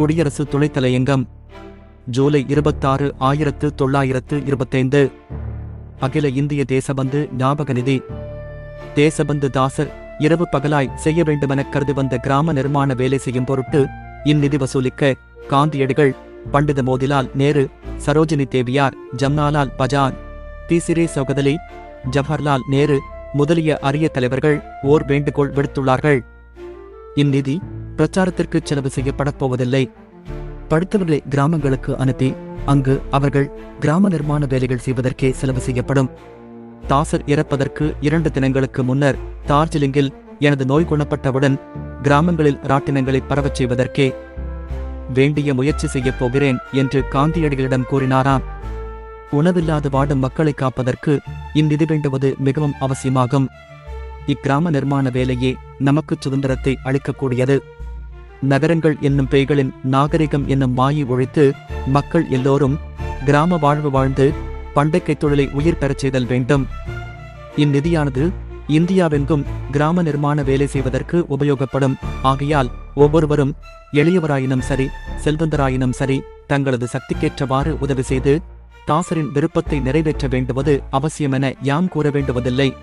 குடியரசு துணைத் தலையங்கம் ஜூலை இருபத்தாறு ஆயிரத்து தொள்ளாயிரத்து இருபத்தைந்து. அகில இந்திய தேசபந்து ஞாபக நிதி. தேசபந்து தாசர் இரவு பகலாய் செய்ய வேண்டுமெனக் கருதி வந்த கிராம நிர்மாண வேலை செய்யும் பொருட்டு இந்நிதி வசூலிக்க காந்தியடிகள் பண்டித மோதிலால் நேரு சரோஜினி தேவியார் ஜம்னாலால் பஜான் தீசிரே சௌகதலி ஜவஹர்லால் நேரு முதலிய அரிய தலைவர்கள் ஓர் வேண்டுகோள் விடுத்துள்ளார்கள். இந்நிதி பிரச்சாரத்திற்கு செலவு செய்யப்படப் போவதில்லை. படித்தவர்களை கிராமங்களுக்கு அனுப்பி அங்கு அவர்கள் கிராம நிர்மாண வேலைகள் செய்வதற்கே செலவு செய்யப்படும். தாசர் இறப்பதற்கு இரண்டு தினங்களுக்கு முன்னர் டார்ஜிலிங்கில் எனது நோய் குணப்பட்டவுடன் கிராமங்களில் ராட்டினங்களை பரவச் செய்வதற்கே வேண்டிய முயற்சி செய்யப் போகிறேன் என்று காந்தியடிகளிடம் கூறினாராம். உணவில்லாது வாடும் மக்களை காப்பதற்கு இந்நிதி வேண்டுவது மிகவும் அவசியமாகும். இக்கிராம நிர்மாண வேலையே நமக்கு சுதந்திரத்தை அளிக்கக்கூடியது. நகரங்கள் என்னும் பேய்களின் நாகரிகம் என்னும் மாயை ஒழித்து மக்கள் எல்லோரும் கிராம வாழ்வு வாழ்ந்து பண்டைக்கை தொழிலை உயிர் பெறச் செய்தல் வேண்டும். இந்நிதியானது இந்தியாவெங்கும் கிராம நிர்மாண வேலை செய்வதற்கு உபயோகப்படும். ஆகையால் ஒவ்வொருவரும் எளியவராயினும் சரி செல்வந்தராயினும் சரி தங்களது சக்திக்கேற்றவாறு உதவி செய்து தாசரின் விருப்பத்தை நிறைவேற்ற வேண்டுவது அவசியமென யாம் கூற வேண்டுவதில்லை.